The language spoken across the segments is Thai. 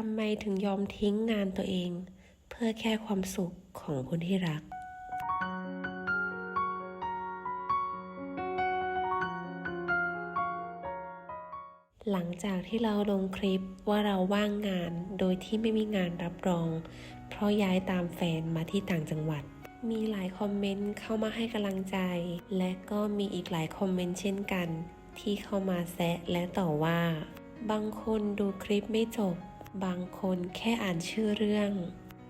ทำไมถึงยอมทิ้งงานตัวเอง เพื่อแค่ความสุขของคนที่รัก หลังจากที่เราลงคลิปว่าเราว่างงานโดยที่ไม่มีงานรับรอง เพราะย้ายตามแฟนมาที่ต่างจังหวัด มีหลายคอมเมนต์เข้ามาให้กำลังใจ และก็มีอีกหลายคอมเมนต์เช่นกัน ที่เข้ามาแซะและต่อว่าบางคนดูคลิปไม่จบ บางคนแค่อ่านชื่อเรื่อง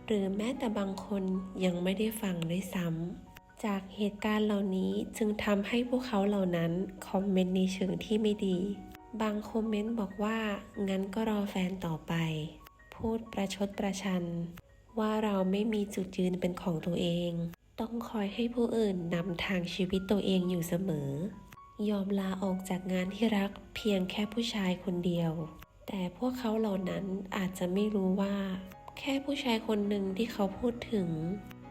หรือแม้แต่บางคนยังไม่ได้ฟังด้วยซ้ำ จากเหตุการณ์เหล่านี้จึงทำให้พวกเขาเหล่านั้นคอมเมนต์ในเชิงที่ไม่ดี บางคอมเมนต์บอกว่า งั้นก็รอแฟนต่อไป พูดประชดประชัน ว่าเราไม่มีจุดยืนเป็นของตัวเอง ต้องคอยให้ผู้อื่นนำทางชีวิตตัวเองอยู่เสมอ ยอมลาออกจากงานที่รักเพียงแค่ผู้ชายคนเดียว แต่พวกเขาเหล่านั้นอาจจะไม่รู้ว่า แค่ผู้ชายคนหนึ่งที่เขาพูดถึง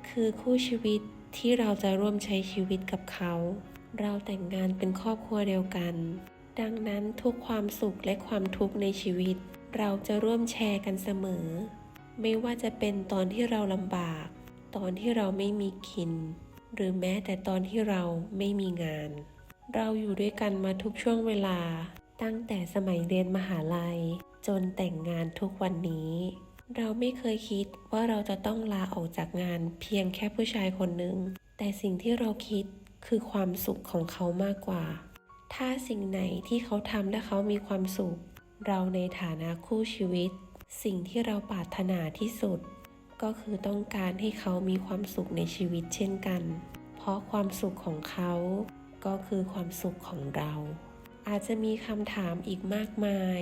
คือคู่ชีวิตที่เราจะร่วมใช้ชีวิตกับเขา เราแต่งงานเป็นครอบครัวเดียวกัน ดังนั้นทุกความสุขและความทุกข์ในชีวิต เราจะร่วมแชร์กันเสมอ ไม่ว่าจะเป็นตอนที่เราลำบาก ตอนที่เราไม่มีกิน หรือแม้แต่ตอนที่เราไม่มีงาน เราอยู่ด้วยกันมาทุกช่วงเวลา ตั้งแต่สมัยเรียนมหาลัย จนแต่งงานทุกวันนี้ เราไม่เคยคิดว่าเราจะต้องลาออกจากงานเพียงแค่ผู้ชายคนหนึ่ง แต่สิ่งที่เราคิดคือความสุขของเขามากกว่า ถ้าสิ่งไหนที่เขาทำและเขามีความสุข เราในฐานะคู่ชีวิต สิ่งที่เราปรารถนาที่สุด ก็คือต้องการให้เขามีความสุขในชีวิตเช่นกัน เพราะความสุขของเขาก็คือความสุขของเรา อาจจะมีคำถามอีกมากมาย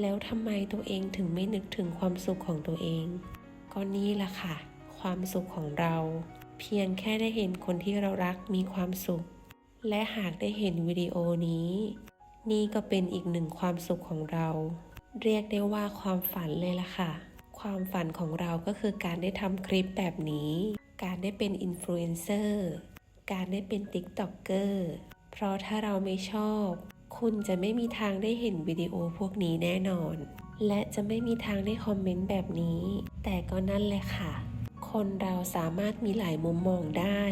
แล้วทำไมตัวเองถึงไม่นึกถึงความสุขของตัวเอง ก็นี่แหละค่ะ ความสุขของเรา เพียงแค่ได้เห็นคนที่เรารักมีความสุข และหากได้เห็นวิดีโอนี้ นี่ก็เป็นอีกหนึ่งความสุขของเรา เรียกได้ว่าความฝันเลยล่ะค่ะ ความฝันของเราก็คือการได้ทำคลิปแบบนี้ การได้เป็นอินฟลูเอนเซอร์ การได้เป็นติ๊กต็อกเกอร์ เพราะถ้าเราไม่ชอบ คุณจะไม่มีทางได้เห็นวิดีโอพวกนี้แน่นอน และจะไม่มีทางได้คอมเมนต์แบบนี้ แต่ก็นั่นแหละค่ะ คนเราสามารถมีหลายมุมมองได้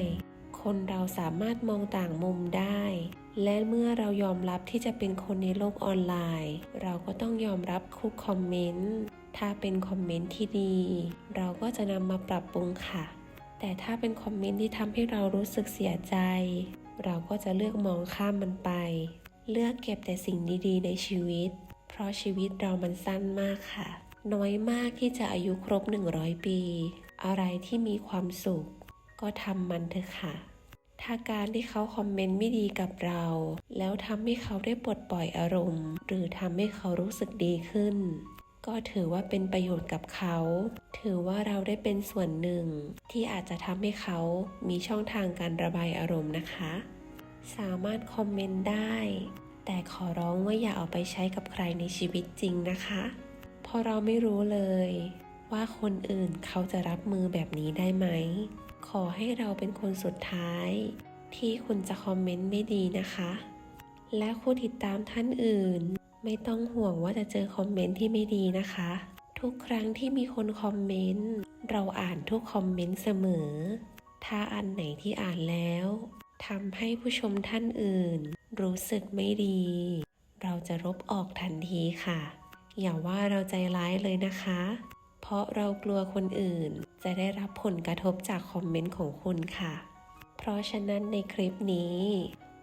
คนเราสามารถมองต่างมุมได้ และเมื่อเรายอมรับที่จะเป็นคนในโลกออนไลน์ เราก็ต้องยอมรับทุกคอมเมนต์ ถ้าเป็นคอมเมนต์ที่ดี เราก็จะนำมาปรับปรุงค่ะ แต่ถ้าเป็นคอมเมนต์ที่ทำให้เรารู้สึกเสียใจ เราก็จะเลือกมองข้ามมันไป เลือกเก็บแต่สิ่งดีๆ ในชีวิต เพราะชีวิตเรามันสั้นมากค่ะ น้อยมากที่จะอายุครบ 100 ปี อะไรที่มีความสุข ก็ทำมันเถอะค่ะ ถ้าการที่เขาคอมเมนต์ไม่ดีกับเรา แล้วทำให้เขาได้ปลดปล่อยอารมณ์ หรือทำให้เขารู้สึกดีขึ้น ก็ถือว่าเป็นประโยชน์กับเขา ถือว่าเราได้เป็นส่วนหนึ่ง ที่อาจจะทำให้เขามีช่องทางการระบายอารมณ์นะคะ สามารถคอมเมนต์ได้ แต่ขอร้องว่าอย่าเอาไปใช้กับใครในชีวิตจริงนะคะเพราะเราไม่รู้เลย ว่าคนอื่นเขาจะรับมือแบบนี้ได้ไหม ขอให้เราเป็นคนสุดท้าย ที่คุณจะคอมเมนต์ไม่ดีนะคะ และผู้ติดตามท่านอื่น ไม่ต้องห่วงว่าจะเจอคอมเมนต์ที่ไม่ดีนะคะ ทุกครั้งที่มีคนคอมเมนต์ เราอ่านทุกคอมเมนต์เสมอ ถ้าอันไหนที่อ่านแล้ว ทำให้ผู้ชมท่านอื่น รู้สึกไม่ดี เราจะลบออกทันทีค่ะ อย่าว่าเราใจร้ายเลยนะคะ เพราะเรากลัวคนอื่นจะได้รับผลกระทบจากคอมเมนต์ของคุณค่ะ เพราะฉะนั้นในคลิปนี้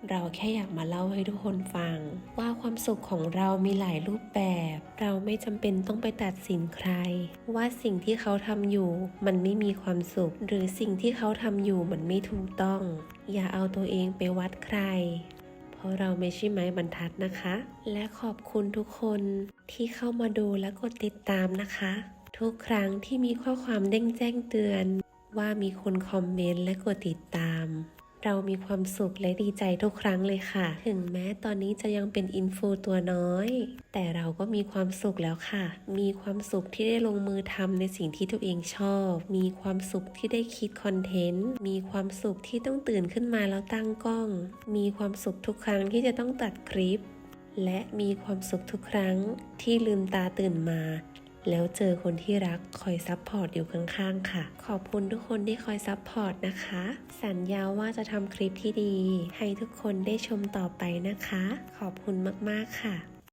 เราแค่อยากมาเล่าให้ทุกคนฟัง ว่าความสุขของเรามีหลายรูปแบบ เราไม่จำเป็นต้องไปตัดสินใคร ว่าสิ่งที่เขาทำอยู่ มันไม่มีความสุข หรือสิ่งที่เขาทำอยู่มันไม่ถูกต้อง อย่าเอาตัวเองไปวัดใคร เพราะเราไม่ใช่ไม้บรรทัดนะคะ และขอบคุณทุกคนที่เข้ามาดูและกดติดตามนะคะ ทุกครั้งที่มีข้อความเด้งแจ้งเตือน ว่ามีคนคอมเมนต์และกดติดตาม เรามีความสุขและดีใจทุกครั้งเลยค่ะ ถึงแม้ตอนนี้จะยังเป็นอินฟูตัวน้อย แต่เราก็มีความสุขแล้วค่ะ มีความสุขที่ได้ลงมือทำในสิ่งที่ตัวเองชอบ มีความสุขที่ได้คิดคอนเทนต์ มีความสุขที่ต้องตื่นขึ้นมาแล้วตั้งกล้อง มีความสุขทุกครั้งที่จะต้องตัดคลิป และมีความสุขทุกครั้งที่ลืมตาตื่นมา แล้วเจอคนที่รักคอยซัพพอร์ตอยู่ข้างๆค่ะ ขอบคุณทุกคนที่คอยซัพพอร์ตนะคะ สัญญาว่าจะทำคลิปที่ดี ให้ทุกคนได้ชมต่อไปนะคะ ขอบคุณมากๆค่ะ